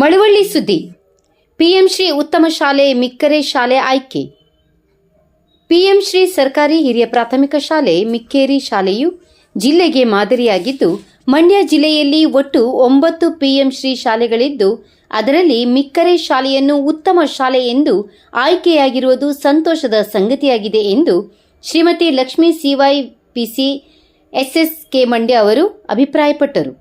ಮಳವಳ್ಳಿ ಸುದ್ದಿ. ಪಿಎಂ ಶ್ರೀ ಉತ್ತಮ ಶಾಲೆ ಮಿಕ್ಕರೆ ಶಾಲೆ ಆಯ್ಕೆ. ಪಿಎಂ ಶ್ರೀ ಸರ್ಕಾರಿ ಹಿರಿಯ ಪ್ರಾಥಮಿಕ ಶಾಲೆ ಮಿಕ್ಕೇರಿ ಶಾಲೆಯು ಜಿಲ್ಲೆಗೆ ಮಾದರಿಯಾಗಿದ್ದು, ಮಂಡ್ಯ ಜಿಲ್ಲೆಯಲ್ಲಿ ಒಟ್ಟು ಒಂಬತ್ತು ಪಿಎಂ ಶ್ರೀ ಶಾಲೆಗಳಿದ್ದು, ಅದರಲ್ಲಿ ಮಿಕ್ಕರೆ ಶಾಲೆಯನ್ನು ಉತ್ತಮ ಶಾಲೆ ಎಂದು ಆಯ್ಕೆಯಾಗಿರುವುದು ಸಂತೋಷದ ಸಂಗತಿಯಾಗಿದೆ ಎಂದು Shrimati Lakshmi CY PC SSK Mandya ಅವರು ಅಭಿಪ್ರಾಯಪಟ್ಟರು.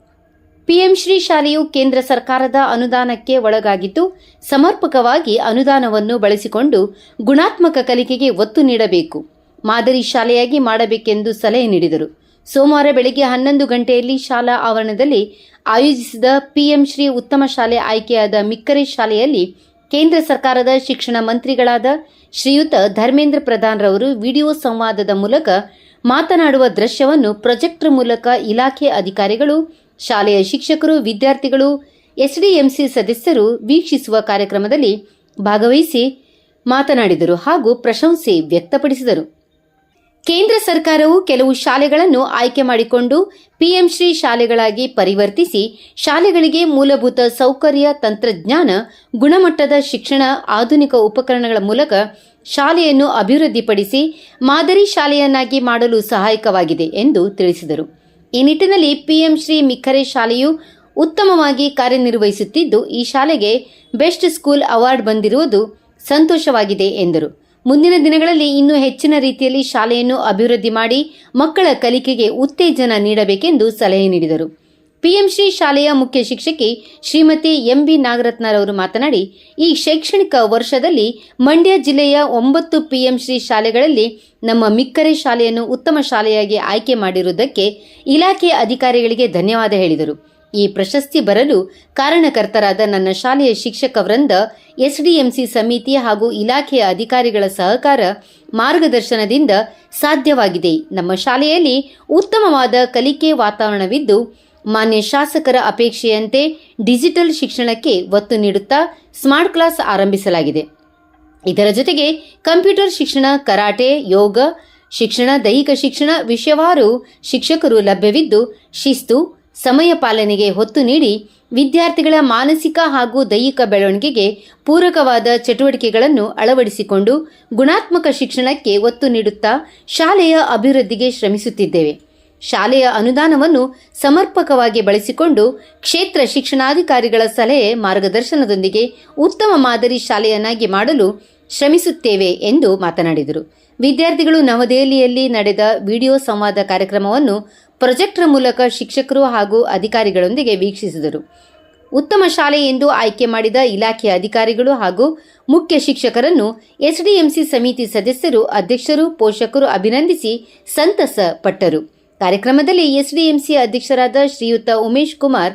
ಪಿಎಂ ಶ್ರೀ ಶಾಲೆಯು ಕೇಂದ್ರ ಸರ್ಕಾರದ ಅನುದಾನಕ್ಕೆ ಒಳಗಾಗಿದ್ದು, ಸಮರ್ಪಕವಾಗಿ ಅನುದಾನವನ್ನು ಬಳಸಿಕೊಂಡು ಗುಣಾತ್ಮಕ ಕಲಿಕೆಗೆ ಒತ್ತು ನೀಡಬೇಕು. ಮಾದರಿ ಶಾಲೆಯಾಗಿ ಮಾಡಬೇಕೆಂದು ಸಲಹೆ ನೀಡಿದರು. ಸೋಮವಾರ ಬೆಳಗ್ಗೆ ಹನ್ನೊಂದು ಗಂಟೆಯಲ್ಲಿ ಶಾಲಾ ಆವರಣದಲ್ಲಿ ಆಯೋಜಿಸಿದ ಪಿಎಂ ಶ್ರೀ ಉತ್ತಮ ಶಾಲೆ ಆಯ್ಕೆಯಾದ ಮಿಕ್ಕರೆ ಶಾಲೆಯಲ್ಲಿ ಕೇಂದ್ರ ಸರ್ಕಾರದ ಶಿಕ್ಷಣ ಮಂತ್ರಿಗಳಾದ ಶ್ರೀಯುತ ಧರ್ಮೇಂದ್ರ ಪ್ರಧಾನ್ ರವರು ವಿಡಿಯೋ ಸಂವಾದದ ಮೂಲಕ ಮಾತನಾಡುವ ದೃಶ್ಯವನ್ನು ಪ್ರೊಜೆಕ್ಟರ್ ಮೂಲಕ ಇಲಾಖೆ ಅಧಿಕಾರಿಗಳು, ಶಾಲೆಯ ಶಿಕ್ಷಕರು, ವಿದ್ಯಾರ್ಥಿಗಳು, ಎಸ್ಡಿಎಂಸಿ ಸದಸ್ಯರು ವೀಕ್ಷಿಸುವ ಕಾರ್ಯಕ್ರಮದಲ್ಲಿ ಭಾಗವಹಿಸಿ ಮಾತನಾಡಿದರು ಹಾಗೂ ಪ್ರಶಂಸೆ ವ್ಯಕ್ತಪಡಿಸಿದರು. ಕೇಂದ್ರ ಸರ್ಕಾರವು ಕೆಲವು ಶಾಲೆಗಳನ್ನು ಆಯ್ಕೆ ಮಾಡಿಕೊಂಡು ಪಿಎಂಶ್ರೀ ಶಾಲೆಗಳಾಗಿ ಪರಿವರ್ತಿಸಿ ಶಾಲೆಗಳಿಗೆ ಮೂಲಭೂತ ಸೌಕರ್ಯ, ತಂತ್ರಜ್ಞಾನ, ಗುಣಮಟ್ಟದ ಶಿಕ್ಷಣ, ಆಧುನಿಕ ಉಪಕರಣಗಳ ಮೂಲಕ ಶಾಲೆಯನ್ನು ಅಭಿವೃದ್ಧಿಪಡಿಸಿ ಮಾದರಿ ಶಾಲೆಯನ್ನಾಗಿ ಮಾಡಲು ಸಹಾಯಕವಾಗಿದೆ ಎಂದು ತಿಳಿಸಿದರು. ಈ ನಿಟ್ಟಿನಲ್ಲಿ ಪಿಎಂಶ್ರೀ ಶ್ರೀ ಮಿಕ್ಕರೆ ಶಾಲೆಯು ಉತ್ತಮವಾಗಿ ಕಾರ್ಯನಿರ್ವಹಿಸುತ್ತಿದ್ದು, ಈ ಶಾಲೆಗೆ ಬೆಸ್ಟ್ ಸ್ಕೂಲ್ ಅವಾರ್ಡ್ ಬಂದಿರುವುದು ಸಂತೋಷವಾಗಿದೆ ಎಂದರು. ಮುಂದಿನ ದಿನಗಳಲ್ಲಿ ಇನ್ನೂ ಹೆಚ್ಚಿನ ರೀತಿಯಲ್ಲಿ ಶಾಲೆಯನ್ನು ಅಭಿವೃದ್ಧಿ ಮಾಡಿ ಮಕ್ಕಳ ಕಲಿಕೆಗೆ ಉತ್ತೇಜನ ನೀಡಬೇಕೆಂದು ಸಲಹೆ ನೀಡಿದರು. ಪಿಎಂಸಿ ಶ್ರೀ ಶಾಲೆಯ ಮುಖ್ಯ ಶಿಕ್ಷಕಿ ಶ್ರೀಮತಿ ಎಂಬಿ ನಾಗರತ್ನರವರು ಮಾತನಾಡಿ, ಈ ಶೈಕ್ಷಣಿಕ ವರ್ಷದಲ್ಲಿ ಮಂಡ್ಯ ಜಿಲ್ಲೆಯ ಒಂಬತ್ತು ಪಿಎಂಸಿ ಶ್ರೀ ಶಾಲೆಗಳಲ್ಲಿ ನಮ್ಮ ಮಿಕ್ಕರೆ ಶಾಲೆಯನ್ನು ಉತ್ತಮ ಶಾಲೆಯಾಗಿ ಆಯ್ಕೆ ಮಾಡಿರುವುದಕ್ಕೆ ಇಲಾಖೆ ಅಧಿಕಾರಿಗಳಿಗೆ ಧನ್ಯವಾದ ಹೇಳಿದರು. ಈ ಪ್ರಶಸ್ತಿ ಬರಲು ಕಾರಣಕರ್ತರಾದ ನನ್ನ ಶಾಲೆಯ ಶಿಕ್ಷಕ ವೃಂದ, ಎಸ್ಡಿಎಂಸಿ ಸಮಿತಿ ಹಾಗೂ ಇಲಾಖೆಯ ಅಧಿಕಾರಿಗಳ ಸಹಕಾರ ಮಾರ್ಗದರ್ಶನದಿಂದ ಸಾಧ್ಯವಾಗಿದೆ. ನಮ್ಮ ಶಾಲೆಯಲ್ಲಿ ಉತ್ತಮವಾದ ಕಲಿಕೆ ವಾತಾವರಣವಿದ್ದು, ಮಾನ್ಯ ಶಾಸಕರ ಅಪೇಕ್ಷೆಯಂತೆ ಡಿಜಿಟಲ್ ಶಿಕ್ಷಣಕ್ಕೆ ಒತ್ತು ನೀಡುತ್ತಾ ಸ್ಮಾರ್ಟ್ ಕ್ಲಾಸ್ ಆರಂಭಿಸಲಾಗಿದೆ. ಇದರ ಜೊತೆಗೆ ಕಂಪ್ಯೂಟರ್ ಶಿಕ್ಷಣ, ಕರಾಟೆ, ಯೋಗ, ಶಿಕ್ಷಣ, ದೈಹಿಕ ಶಿಕ್ಷಣ ವಿಷಯವಾರು ಶಿಕ್ಷಕರು ಲಭ್ಯವಿದ್ದು, ಶಿಸ್ತು ಸಮಯ ಪಾಲನೆಗೆ ಹೊತ್ತು ನೀಡಿ ವಿದ್ಯಾರ್ಥಿಗಳ ಮಾನಸಿಕ ಹಾಗೂ ದೈಹಿಕ ಬೆಳವಣಿಗೆಗೆ ಪೂರಕವಾದ ಚಟುವಟಿಕೆಗಳನ್ನು ಅಳವಡಿಸಿಕೊಂಡು ಗುಣಾತ್ಮಕ ಶಿಕ್ಷಣಕ್ಕೆ ಒತ್ತು ನೀಡುತ್ತಾ ಶಾಲೆಯ ಅಭಿವೃದ್ಧಿಗೆ ಶ್ರಮಿಸುತ್ತಿದ್ದೇವೆ. ಶಾಲೆಯ ಅನುದಾನವನ್ನು ಸಮರ್ಪಕವಾಗಿ ಬಳಸಿಕೊಂಡು ಕ್ಷೇತ್ರ ಶಿಕ್ಷಣಾಧಿಕಾರಿಗಳ ಸಲಹೆ ಮಾರ್ಗದರ್ಶನದೊಂದಿಗೆ ಉತ್ತಮ ಮಾದರಿ ಶಾಲೆಯನ್ನಾಗಿ ಮಾಡಲು ಶ್ರಮಿಸುತ್ತೇವೆ ಎಂದು ಮಾತನಾಡಿದರು. ವಿದ್ಯಾರ್ಥಿಗಳು ನವದೆಹಲಿಯಲ್ಲಿ ನಡೆದ ವಿಡಿಯೋ ಸಂವಾದ ಕಾರ್ಯಕ್ರಮವನ್ನು ಪ್ರೊಜೆಕ್ಟರ್ ಮೂಲಕ ಶಿಕ್ಷಕರು ಹಾಗೂ ಅಧಿಕಾರಿಗಳೊಂದಿಗೆ ವೀಕ್ಷಿಸಿದರು. ಉತ್ತಮ ಶಾಲೆ ಎಂದು ಆಯ್ಕೆ ಮಾಡಿದ ಇಲಾಖೆಯ ಅಧಿಕಾರಿಗಳು ಹಾಗೂ ಮುಖ್ಯ ಶಿಕ್ಷಕರನ್ನು ಎಸ್ಡಿಎಂಸಿ ಸಮಿತಿ ಸದಸ್ಯರು, ಅಧ್ಯಕ್ಷರು, ಪೋಷಕರು ಅಭಿನಂದಿಸಿ ಸಂತಸ ಪಟ್ಟರು ಕಾರ್ಯಕ್ರಮದಲ್ಲಿ ಎಸ್ಡಿಎಂಸಿ ಅಧ್ಯಕ್ಷರಾದ Shriyuta Umesh Kumar,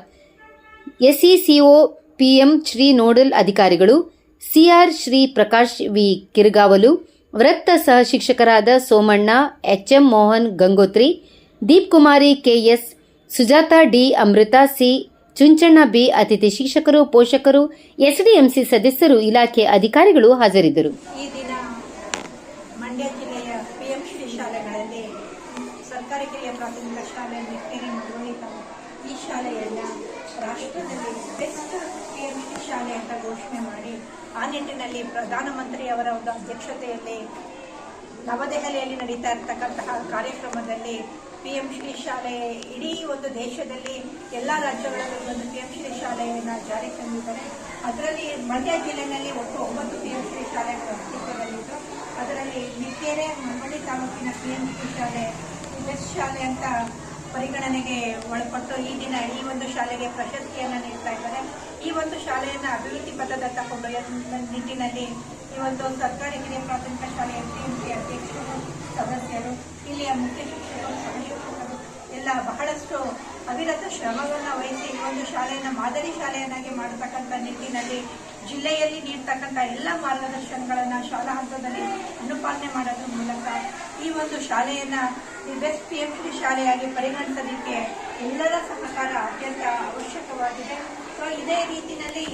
SECO PM Shri nodal ಅಧಿಕಾರಿಗಳು, ಸಿಆರ್ ಶ್ರೀ ಪ್ರಕಾಶ್ ವಿ ಕಿರ್ಗಾವಲು, ವೃತ್ತ ಸಹ ಶಿಕ್ಷಕರಾದ Somanna, HM Mohan Gangotri Deep Kumari KS, Sujatha D Amrutha C, Chunchanna B ಅತಿಥಿ ಶಿಕ್ಷಕರು, ಪೋಷಕರು, ಎಸ್ಡಿಎಂಸಿ ಸದಸ್ಯರು, ಇಲಾಖೆ ಅಧಿಕಾರಿಗಳು ಹಾಜರಿದ್ದರು ಈ ದಿನ ಮಂಡ್ಯ ಜಿಲ್ಲೆಯ ಪಿಎಂಶ್ರೀ ಶಾಲೆಗಳಲ್ಲಿ ಸರ್ಕಾರಿ ಕಿರಿಯ ಪ್ರಾಥಮಿಕ ಶಾಲೆ ಮೆಟ್ಟಿರಿ ತಾಲೂಕು ಈ ಶಾಲೆಯನ್ನು ರಾಷ್ಟ್ರದಲ್ಲಿ ಬೆಸ್ಟ್ ಪಿಎಂಶ್ರೀ ಶಾಲೆ ಅಂತ ಘೋಷಣೆ ಮಾಡಿ, ಆ ನಿಟ್ಟಿನಲ್ಲಿ ಪ್ರಧಾನಮಂತ್ರಿಯವರ ಒಂದು ಅಧ್ಯಕ್ಷತೆಯಲ್ಲಿ ನವದೆಹಲಿಯಲ್ಲಿ ನಡೀತಾ ಇರತಕ್ಕಂತಹ ಕಾರ್ಯಕ್ರಮದಲ್ಲಿ ಪಿ ಎಂ ಶ್ರೀ ಶಾಲೆ ಇಡೀ ಒಂದು ದೇಶದಲ್ಲಿ ಎಲ್ಲ ರಾಜ್ಯಗಳಲ್ಲೂ ಒಂದು ಪಿ ಎಂ ಶ್ರೀ ಶಾಲೆಯನ್ನು ಜಾರಿ ತಂದಿದ್ದಾರೆ. ಅದರಲ್ಲಿ ಮಂಡ್ಯ ಜಿಲ್ಲೆಯಲ್ಲಿ ಒಟ್ಟು ಒಂಬತ್ತು ಪಿ ಎಂ ಶ್ರೀ ಶಾಲೆಗಳು ಅಸ್ತಿತ್ವದಲ್ಲಿದ್ದು ಅದರಲ್ಲಿ ಮಿಕ್ಕೇರೆ ಮಂಗಳಿ ತಾಲೂಕಿನ ಪಿ ಎಂ ಶ್ರೀ ಶಾಲೆ ಬೆಸ್ಟ್ ಶಾಲೆ ಅಂತ ಪರಿಗಣನೆಗೆ ಒಳಪಟ್ಟು ಈ ದಿನ ಈ ಒಂದು ಶಾಲೆಗೆ ಪ್ರಶಸ್ತಿಯನ್ನು ನೀಡ್ತಾ ಇದ್ದಾರೆ. ಈ ಒಂದು ಶಾಲೆಯನ್ನು ಅಭಿವೃದ್ಧಿ ಪಥದತ್ತ ಕೊಂಡೊಯ್ಯುವ ನಿಟ್ಟಿನಲ್ಲಿ ಈ ಒಂದು ಸರ್ಕಾರಿ ಹಿರಿಯ ಪ್ರಾಥಮಿಕ ಶಾಲೆಯ ಸಿ ಅಧ್ಯಕ್ಷರು, ಸದಸ್ಯರು ಇಲ್ಲಿಯ ಮುಖ್ಯ ಶಿಕ್ಷಕರು ಸಹಶಿಕ್ಷಕರು ಎಲ್ಲ ಬಹಳಷ್ಟು ಅವಿರತ ಶ್ರಮವನ್ನು ವಹಿಸಿ ಈ ಒಂದು ಶಾಲೆಯನ್ನು ಮಾದರಿ ಶಾಲೆಯನ್ನಾಗಿ ಮಾಡತಕ್ಕಂಥ ನಿಟ್ಟಿನಲ್ಲಿ ಜಿಲ್ಲೆಯಲ್ಲಿ ನೀಡ್ತಕ್ಕಂಥ ಎಲ್ಲ ಮಾರ್ಗದರ್ಶನಗಳನ್ನು ಶಾಲಾ ಹಂತದಲ್ಲಿ ಅನುಪಾಲನೆ ಮಾಡೋದ್ರ ಮೂಲಕ ಈ ಒಂದು ಶಾಲೆಯನ್ನು ಬೆಸ್ಟ್ ಪಿ ಎಂ ಸಿ ಶಾಲೆಯಾಗಿ ಪರಿಗಣಿಸೋದಕ್ಕೆ ಎಲ್ಲರ ಸಹಕಾರ ಅತ್ಯಂತ ಅವಶ್ಯಕವಾಗಿದೆ. ಸೊ ಇದೇ ರೀತಿಯಲ್ಲಿ